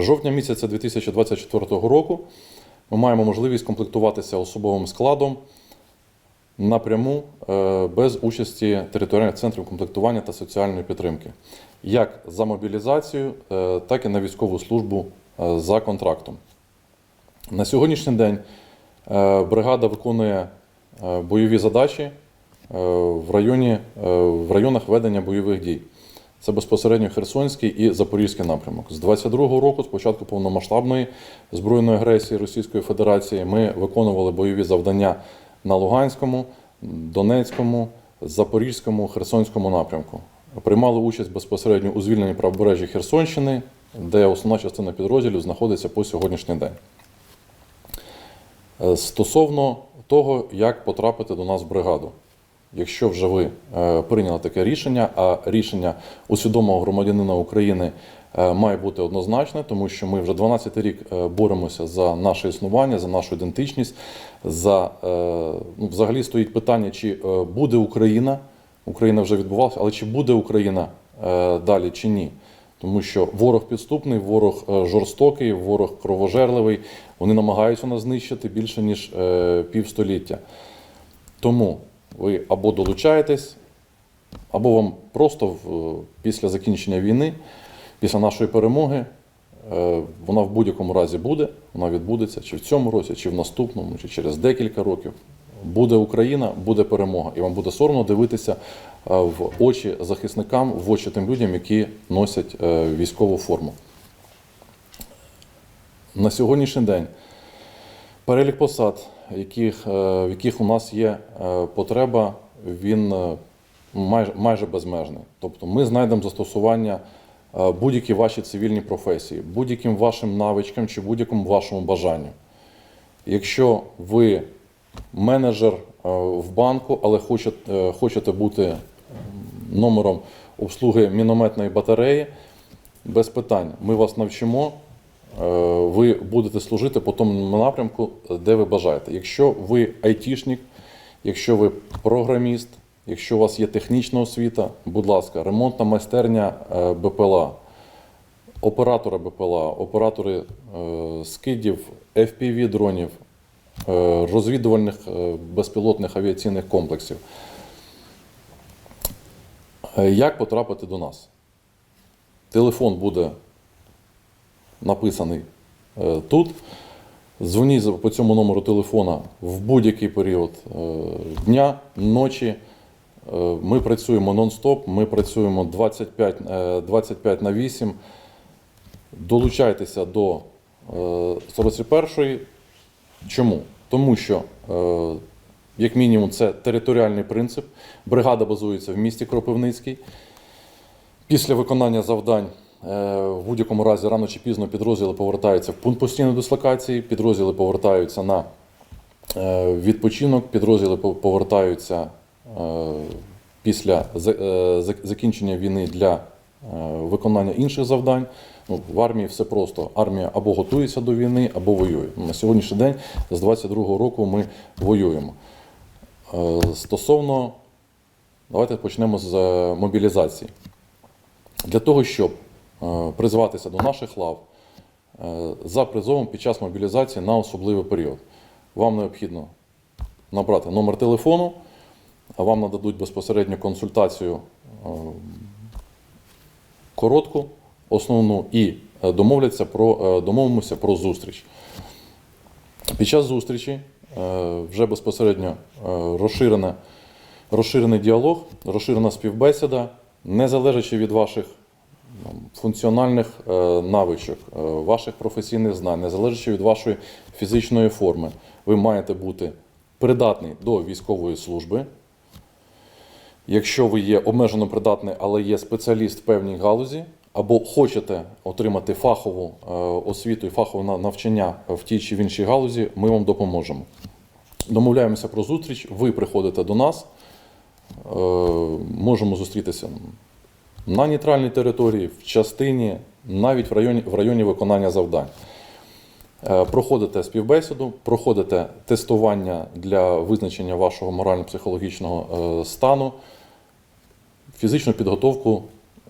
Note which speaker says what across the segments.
Speaker 1: Жовтня місяця 2024 року ми маємо можливість комплектуватися особовим складом напряму е, без участі територіальних центрів комплектування та соціальної підтримки, як за мобілізацію, е, так і на військову службу е, за контрактом. На сьогоднішній день бригада виконує бойові задачі в, районі, в районах ведення бойових дій. Це безпосередньо Херсонський і Запорізький напрямок. З 22-го року, з початку повномасштабної збройної агресії Російської Федерації, ми виконували бойові завдання на Луганському, Донецькому, Запорізькому, Херсонському напрямку. Приймали участь безпосередньо у звільненні правобережжя Херсонщини, де основна частина підрозділів знаходиться по сьогоднішній день. Е, Стосовно того, як потрапити до нас в бригаду. Якщо вже ви е, прийняли таке рішення, а рішення у свідомого громадянина України е, має бути однозначне, тому що ми вже 12 рік е, боремося за наше існування, за нашу ідентичність. За ну, взагалі стоїть питання, чи буде Україна. Україна вже відбувалася, але чи буде Україна далі чи ні? Тому що ворог підступний, ворог жорстокий, ворог кровожерливий. Вони намагаються нас знищити більше ніж півстоліття. Тому ви або долучаєтесь, або вам просто в, після закінчення війни, після нашої перемоги, е, вона в будь-якому разі буде, вона відбудеться чи в цьому році, чи в наступному, чи через декілька років. Буде Україна, буде перемога, і вам буде соромно дивитися е, в очі захисникам, в очі тим людям, які носять е, військову форму. На сьогоднішній день перелік посад, яких, е, в яких у нас є е, потреба, він е, майже, майже безмежний. Тобто ми знайдемо застосування будь-які ваші цивільні професії, будь-яким вашим навичкам чи будь-якому вашому бажанню. Якщо ви менеджер в банку, але хочете, хочете бути номером обслуги мінометної батареї, без питань. Ми вас навчимо. Е, Ви будете служити по тому напрямку, де ви бажаєте. Якщо ви айтішник, якщо ви програміст, якщо у вас є технічна освіта, будь ласка, ремонтна майстерня е, БПЛА, оператори БПЛА, оператори е, скидів, FPV дронів, е, розвідувальних е, безпілотних авіаційних комплексів. Е, Як потрапити до нас? Телефон буде написаний е, тут. Дзвоніть по цьому номеру телефона в будь-який період е, дня, ночі. Е, Ми працюємо нон-стоп, ми працюємо 25, е, 25 на 8. Долучайтеся до е, 41-ї. Чому? Тому що, як мінімум, це територіальний принцип. Бригада базується в місті Кропивницький. Після виконання завдань в будь-якому разі рано чи пізно підрозділи повертаються в пункт постійної дислокації, підрозділи повертаються на е, відпочинок, підрозділи повертаються е, після за- е, зак- закінчення війни для е, виконання інших завдань. Ну, в армії все просто. Армія або готується до війни, або воює. На сьогоднішній день з 22-го року ми воюємо. Е, Стосовно, давайте почнемо з е, мобілізації. Для того, щоб е, призватися до наших лав е, за призовом під час мобілізації на особливий період, вам необхідно набрати номер телефону, а вам нададуть безпосередньо консультацію е, коротку, основну і е, домовляться про, е, домовимося про зустріч. Під час зустрічі е, вже безпосередньо е, розширене, розширений діалог, розширена співбесіда, не залежачи від ваших функціональних е, навичок, е, ваших професійних знань, не залежачи від вашої фізичної форми, ви маєте бути придатний до військової служби. Якщо ви є обмежено придатний, але є спеціаліст в певній галузі, або хочете отримати фахову е, освіту і фахове навчання в тій чи в іншій галузі, ми вам допоможемо. Домовляємося про зустріч, ви приходите до нас, можемо зустрітися на нейтральній території, в частині, навіть в районі, в районі виконання завдань. Е, Проходите співбесіду, проходите тестування для визначення вашого морально-психологічного е, стану, фізичну підготовку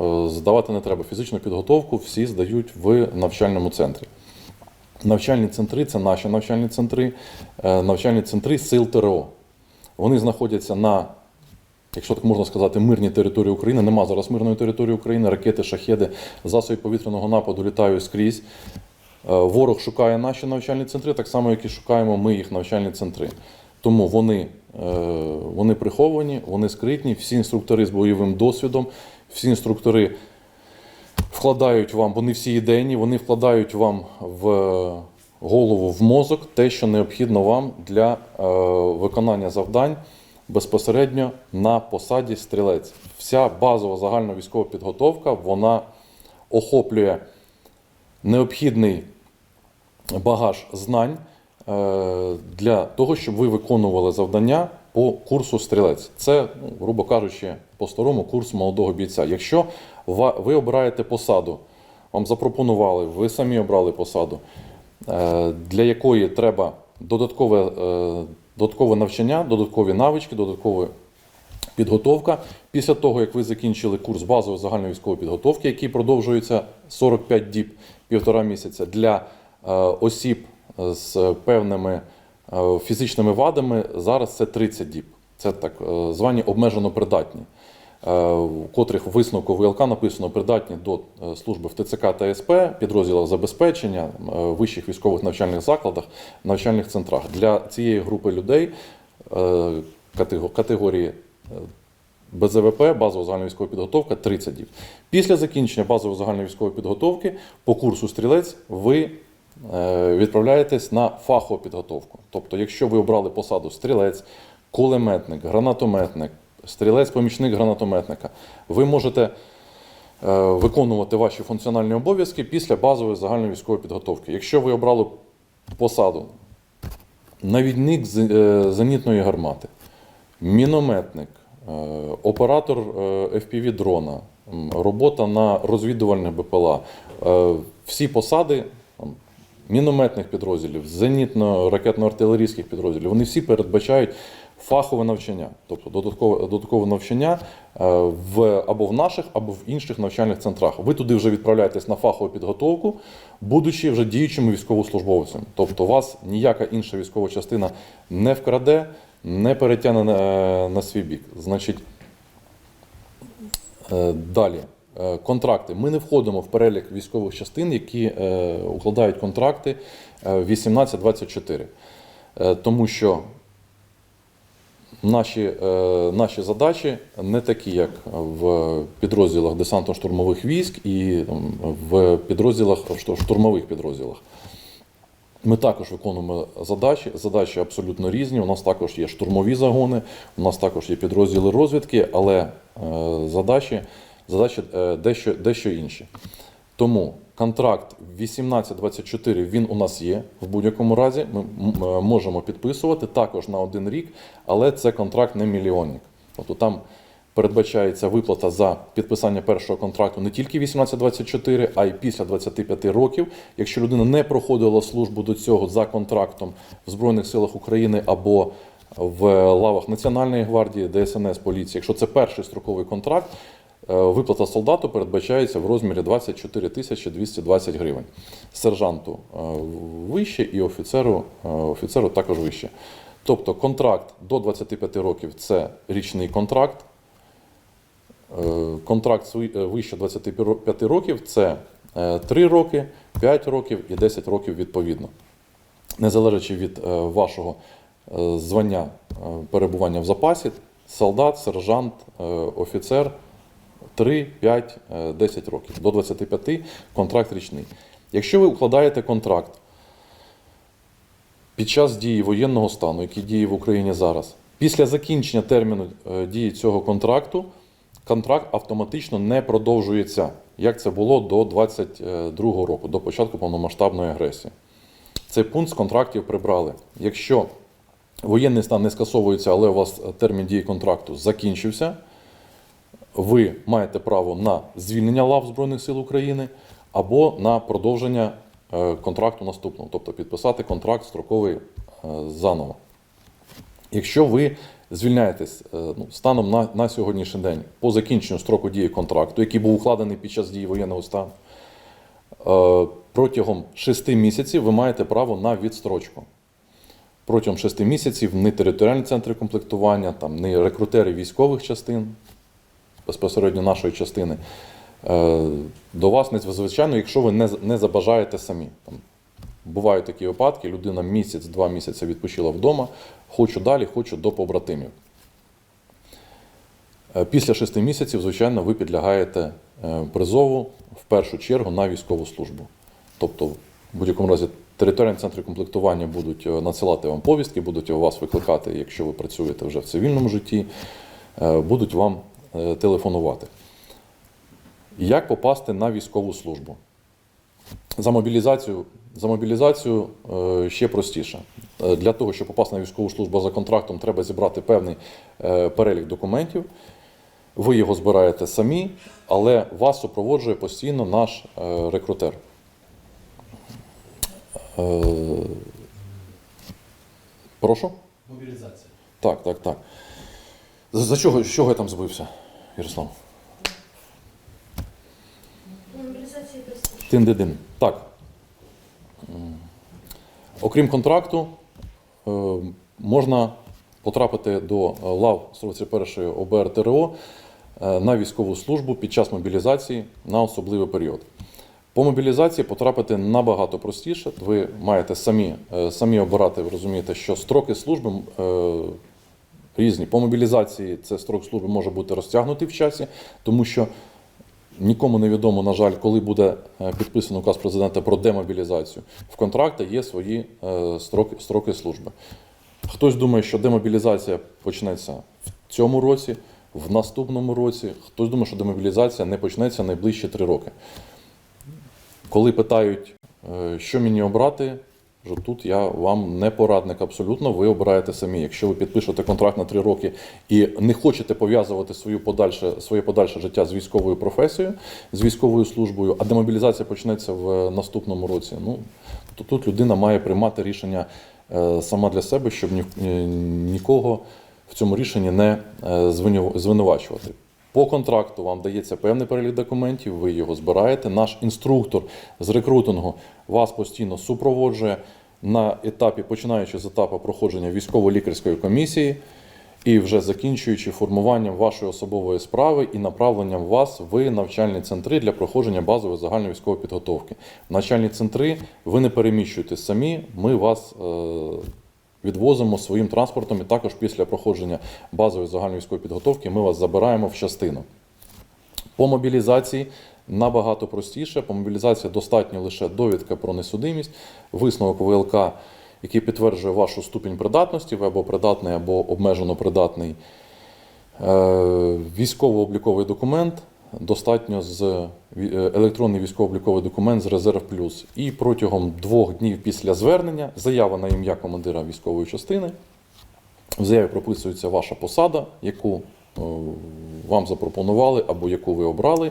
Speaker 1: е, здавати не треба. Фізичну підготовку всі здають в навчальному центрі. Навчальні центри це наші навчальні центри, навчальні центри сил ТРО. Вони знаходяться на, якщо так можна сказати, мирній території України. Нема зараз мирної території України, ракети, шахеди, засоби повітряного нападу літають скрізь. Е, Ворог шукає наші навчальні центри, так само, як і шукаємо ми їх навчальні центри. Тому вони, е, вони приховані, вони скритні, всі інструктори з бойовим досвідом, всі інструктори вкладають вам, вони всі ідейні, вони вкладають вам в голову, в мозок те, що необхідно вам для е, виконання завдань безпосередньо на посаді стрілець. Вся базова загальна військова підготовка вона охоплює необхідний багаж знань е, для того, щоб ви виконували завдання по курсу стрілець. Це, ну, грубо кажучи, по-старому курс молодого бійця. Якщо ви обираєте посаду, вам запропонували, ви самі обрали посаду, е, для якої треба додаткове, е, додаткове навчання, додаткові навички, додаткова підготовка. Після того, як ви закінчили курс базової загальної військової підготовки, який продовжується 45 діб, півтора місяця, для е, осіб з певними е, фізичними вадами, зараз це 30 діб. Це так е, звані обмежено придатні, е, у котрих висновку ВЛК написано придатні до е, служби в ТЦК та СП, підрозділах забезпечення, е, вищих військових навчальних закладах, навчальних центрах. Для цієї групи людей категорії БЗВП, базова загальна військова підготовка 30 діб. Після закінчення базової загальної військової підготовки по курсу стрілець ви відправляєтесь на фахову підготовку. Тобто, якщо ви обрали посаду стрілець, кулеметник, гранатометник, стрілець-помічник гранатометника, ви можете е, виконувати ваші функціональні обов'язки після базової загальної військової підготовки. Якщо ви обрали посаду навідник з- е, зенітної гармати, мінометник, е, оператор FPV дрона, робота на розвідувальних БПЛА. Всі посади мінометних підрозділів, зенітно-ракетно-артилерійських підрозділів, вони всі передбачають фахове навчання, тобто додаткове, додаткове навчання е, в, або в наших, або в інших навчальних центрах. Ви туди вже відправляєтесь на фахову підготовку, будучи вже діючими військовослужбовцями. Тобто вас ніяка інша військова частина не вкраде, не перетягне на, на свій бік. Значить, Е, Далі. Е, Контракти. Ми не входимо в перелік військових частин, які е, укладають контракти е, 18-24. Е, Тому що наші, е, наші задачі не такі, як в підрозділах десантно-штурмових військ і в підрозділах штурмових підрозділах. Ми також виконуємо задачі. Задачі абсолютно різні. У нас також є штурмові загони, у нас також є підрозділи розвідки, але е, задачі, задачі е, дещо, дещо інші. Тому контракт 18-24 він у нас є в будь-якому разі. Ми е, можемо підписувати також на один рік, але це контракт не мільйонник. Тобто там передбачається виплата за підписання першого контракту не тільки 18-24, а й після 25 років. Якщо людина не проходила службу до цього за контрактом в Збройних силах України або в лавах Національної гвардії, ДСНС, поліції, якщо це перший строковий контракт, виплата солдату передбачається в розмірі 24 тисячі 220 гривень. Сержанту е, вище і офіцеру, е, офіцеру також вище. Тобто контракт до 25 років це річний контракт. Е, Контракт е, вище 25 років це 3 роки, 5 років і 10 років відповідно. Незалежачи від е, вашого е, звання е, перебування в запасі, солдат, сержант, е, офіцер 3, 5, е, 10 років. До 25 контракт річний. Якщо ви укладаєте контракт під час дії воєнного стану, який діє в Україні зараз, після закінчення терміну е, дії цього контракту, контракт автоматично не продовжується, як це було до 22 року, до початку повномасштабної агресії. Цей пункт з контрактів прибрали. Якщо воєнний стан не скасовується, але у вас термін дії контракту закінчився, ви маєте право на звільнення лав Збройних сил України або на продовження е, контракту наступного, тобто підписати контракт строковий е, заново. Якщо ви звільняєтесь е, ну, станом на, на сьогоднішній день по закінченню строку дії контракту, який був укладений під час дії воєнного стану, протягом 6 місяців ви маєте право на відстрочку. Протягом 6 місяців ні територіальні центри комплектування, там, ні рекрутери військових частин, безпосередньо нашої частини, е, до вас надзвичайно, якщо ви не, не забажаєте самі. Там, бувають такі випадки, людина місяць-два місяці відпочила вдома, хочу далі, хочу до побратимів. Е, Після шести місяців, звичайно, ви підлягаєте е, призову в першу чергу на військову службу. Тобто, в будь-якому разі, територіальні центри комплектування будуть надсилати вам повістки, будуть вас викликати, якщо ви працюєте вже в цивільному житті, будуть вам телефонувати. Як попасти на військову службу? За мобілізацію, за мобілізацію е, ще простіше. Е, Для того, щоб попасти на військову службу за контрактом, треба зібрати певний е, перелік документів. Ви його збираєте самі, але вас супроводжує постійно наш е, рекрутер. Е, Прошу?
Speaker 2: Мобілізація.
Speaker 1: Так, так, так. За, за чого, з чого я там збився, Ярослав?
Speaker 3: Мобілізації
Speaker 1: Так. Окрім контракту, е, можна потрапити до е, лав 41 ОБР ТРО е, на військову службу під час мобілізації на особливий період. По мобілізації потрапити набагато простіше. Ви маєте самі, самі обирати, ви розумієте, що строки служби різні. По мобілізації це строк служби може бути розтягнутий в часі, тому що Нікому не відомо, на жаль, коли буде е, підписаний указ президента про демобілізацію. В контракті є свої е, строки, строки служби. Хтось думає, що демобілізація почнеться в цьому році, в наступному році. Хтось думає, що демобілізація не почнеться найближчі три роки. Коли питають, е, що мені обрати, кажу, тут я вам не порадник абсолютно, ви обираєте самі. Якщо ви підпишете контракт на три роки і не хочете пов'язувати свою подальше, своє подальше життя з військовою професією, з військовою службою, а демобілізація почнеться в наступному році, ну то тут людина має приймати рішення е, сама для себе, щоб ні, ні- нікого в цьому рішенні не е, звинувачувати. По контракту вам дається певний перелік документів, ви його збираєте. Наш інструктор з рекрутингу вас постійно супроводжує на етапі, починаючи з етапу проходження військово-лікарської комісії і вже закінчуючи формуванням вашої особової справи і направленням вас в навчальні центри для проходження базової загальної військової підготовки. Навчальні центри ви не переміщуєтесь самі, ми вас е, відвозимо своїм транспортом, і також після проходження базової загальної військової підготовки ми вас забираємо в частину. По мобілізації набагато простіше. По мобілізації достатньо лише довідка про несудимість, висновок ВЛК, який підтверджує вашу ступінь придатності, ви або придатний, або обмежено придатний. Е, Військово-обліковий документ. Достатньо з е, електронний військово-обліковий документ з резерв плюс. І протягом двох днів після звернення заява на ім'я командира військової частини. В заяві прописується ваша посада, яку е, вам запропонували або яку ви обрали.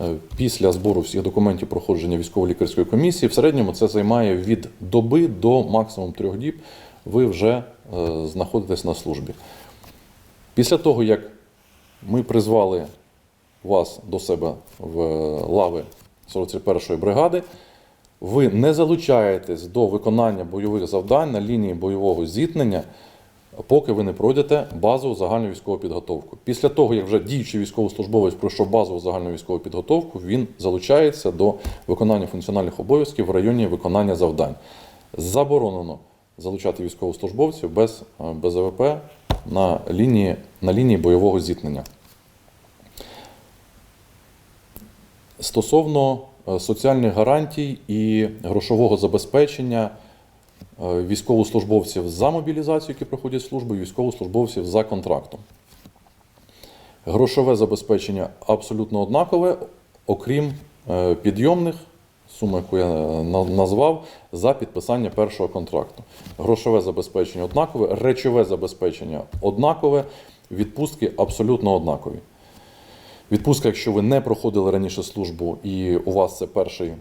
Speaker 1: Е, Після збору всіх документів проходження військово-лікарської комісії, в середньому це займає від доби до максимум трьох діб. Ви вже знаходитесь на службі. Після того, як ми призвали вас до себе в лави 41-ї бригади, ви не залучаєтесь до виконання бойових завдань на лінії бойового зіткнення, поки ви не пройдете базову загальну військову підготовку. Після того, як вже діючий військовослужбовець пройшов базову загальну військову підготовку, він залучається до виконання функціональних обов'язків в районі виконання завдань. Заборонено залучати військовослужбовців без е, БЗВП на лінії, на лінії бойового зіткнення. Стосовно е, соціальних гарантій і грошового забезпечення е, військовослужбовців за мобілізацію, які проходять службу, і військовослужбовців за контрактом. Грошове забезпечення абсолютно однакове, окрім е, підйомних, суму, яку я назвав, за підписання першого контракту. Грошове забезпечення однакове, речове забезпечення однакове, відпустки абсолютно однакові. Відпустка, якщо ви не проходили раніше службу і у вас це перший,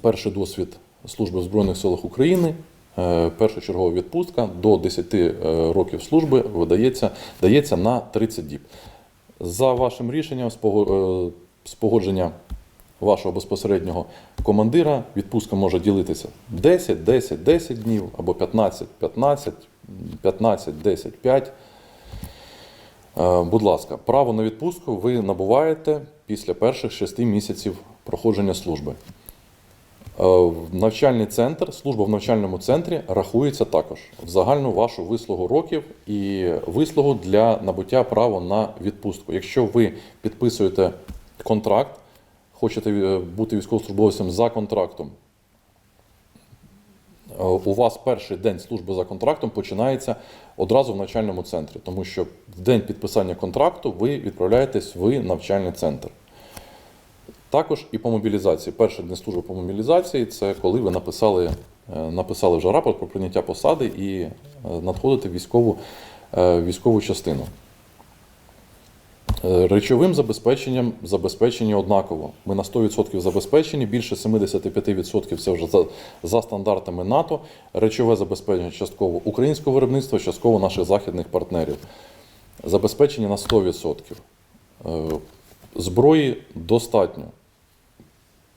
Speaker 1: перший досвід служби в Збройних силах України, е, першочергова відпустка до 10 е, років служби видається, дається на 30 діб. За вашим рішенням, е, з погодження вашого безпосереднього командира, відпустка може ділитися 10, 10, 10 днів або 15, 15, 15, 10, 5. Е, Будь ласка, право на відпустку ви набуваєте після перших 6 місяців проходження служби. Е, Навчальний центр, служба в навчальному центрі рахується також в загальну вашу вислугу років і вислугу для набуття права на відпустку. Якщо ви підписуєте контракт, хочете е, бути військовослужбовцем за контрактом, у вас перший день служби за контрактом починається одразу в навчальному центрі, тому що в день підписання контракту ви відправляєтесь в навчальний центр. Також і по мобілізації. Перший день служби по мобілізації це коли ви написали, е, написали вже рапорт про прийняття посади і е, надходите в військову, е, військову частину. Е, Речовим забезпеченням забезпечені однаково. Ми на 100% забезпечені, більше 75% це вже за, за стандартами НАТО. Речове забезпечення частково українського виробництва, частково наших західних партнерів. Забезпечені на 100%. Е, Зброї достатньо.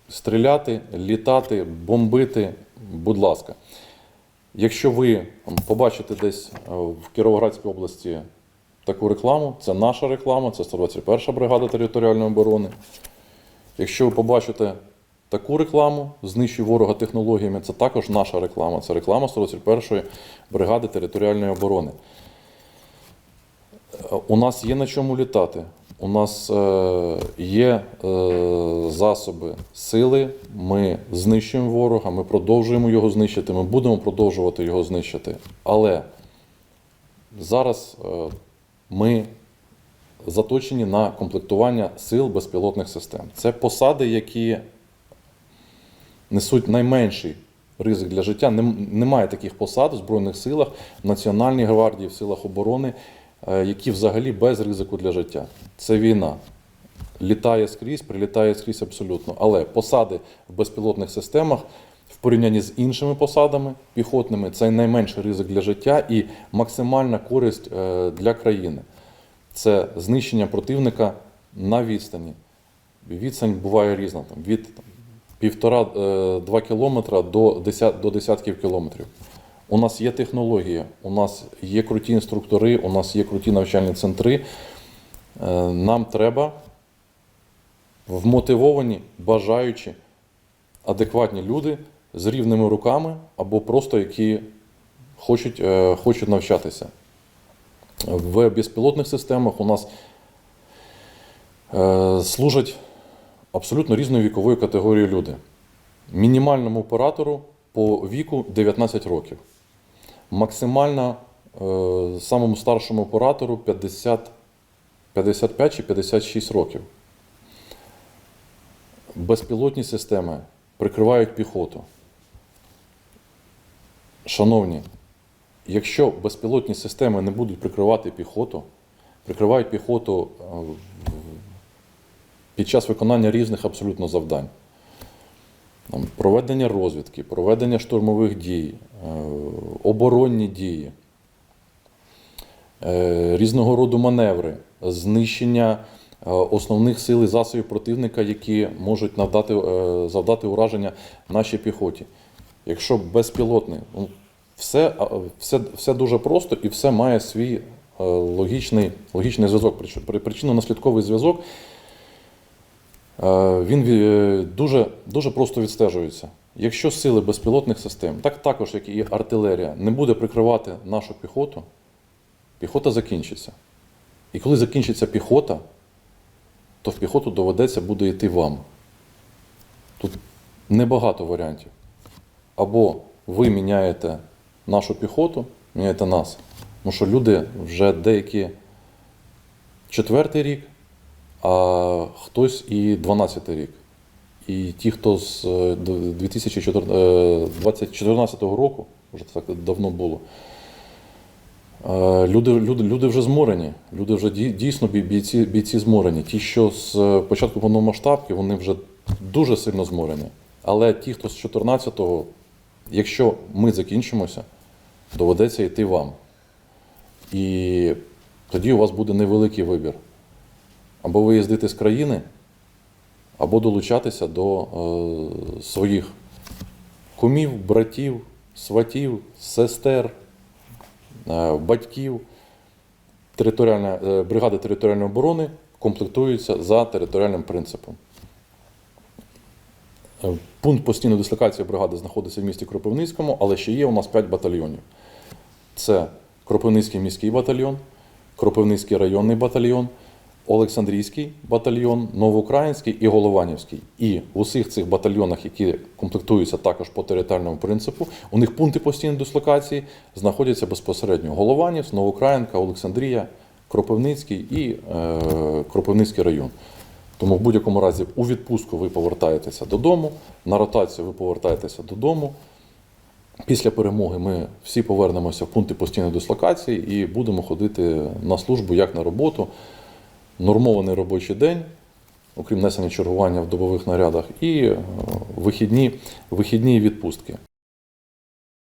Speaker 1: Стріляти, літати, бомбити, будь ласка. Якщо ви побачите десь е, в Кіровоградській області таку рекламу, це наша реклама, це 121 бригада територіальної оборони. Якщо ви побачите таку рекламу, знищуй ворога технологіями, це також наша реклама. Це реклама 121 бригади територіальної оборони. У нас є на чому літати. У нас е, є е, засоби сили. Ми знищуємо ворога, ми продовжуємо його знищити, ми будемо продовжувати його знищити. Але зараз е, ми заточені на комплектування сил безпілотних систем. Це посади, які несуть найменший ризик для життя. Немає таких посад в Збройних силах, в Національній гвардії, в силах оборони, е, які взагалі без ризику для життя. Це війна. Літає скрізь, прилітає скрізь абсолютно. Але посади в безпілотних системах в порівнянні з іншими посадами піхотними це найменший ризик для життя і максимальна користь е, для країни. Це знищення противника на відстані. Відстань буває різна, там, від там, півтора-два кілометра до, десят, до десятків кілометрів. У нас є технологія, у нас є круті інструктори, у нас є круті навчальні центри. Е, Нам треба вмотивовані, бажаючі, адекватні люди з рівними руками або просто які хочуть, е, хочуть навчатися. В безпілотних системах у нас е, служать абсолютно різної вікової категорії люди. Мінімальному оператору по віку 19 років. Максимально е, самому старшому оператору 50, 55 чи 56 років. Безпілотні системи прикривають піхоту. Шановні, якщо безпілотні системи не будуть прикривати піхоту, прикривають піхоту е, під час виконання різних абсолютно завдань. Там, проведення розвідки, проведення штурмових дій, е, оборонні дії, е, різного роду маневри, знищення основних сил і засобів противника, які можуть навдати, завдати ураження нашій піхоті. Якщо безпілотний, ну, все, все, все дуже просто і все має свій е, логічний, логічний зв'язок, прич- при- причинно-наслідковий зв'язок. Е, Він е, дуже, дуже просто відстежується. Якщо сили безпілотних систем, так також як і артилерія, не буде прикривати нашу піхоту, піхота закінчиться. І коли закінчиться піхота, то в піхоту доведеться буде йти вам. Тут небагато варіантів. Або ви міняєте нашу піхоту, міняєте нас. Тому що люди вже деякі четвертий рік, а хтось і 12 рік. І ті, хто з е, 2014 року, вже так давно було, е, люди, люди, люди вже зморені. Люди вже дійсно бійці, бійці зморені. Ті, що з е, початку повномасштабки, вони вже дуже сильно зморені. Але ті, хто з 14-го, Якщо ми закінчимося, доведеться йти вам. І тоді у вас буде невеликий вибір. Або виїздити з країни, або долучатися до е, своїх кумів, братів, сватів, сестер, е, батьків. Територіальна, е, бригада територіальної оборони комплектується за територіальним принципом. Е, Пункт постійної дислокації бригади знаходиться в місті Кропивницькому, але ще є у нас 5 батальйонів. Це Кропивницький міський батальйон, Кропивницький районний батальйон, Олександрійський батальйон, Новоукраїнський і Голованівський. І в усіх цих батальйонах, які комплектуються також по територіальному принципу, у них пункти постійної дислокації знаходяться безпосередньо Голованівськ, Новоукраїнка, Олександрія, Кропивницький і е, Кропивницький район. Тому в будь-якому разі у відпустку ви повертаєтеся додому, на ротацію ви повертаєтеся додому. Після перемоги ми всі повернемося в пункти постійної дислокації і будемо ходити на службу як на роботу. Нормований робочий день, окрім несення чергування в добових нарядах, і е, вихідні, вихідні відпустки.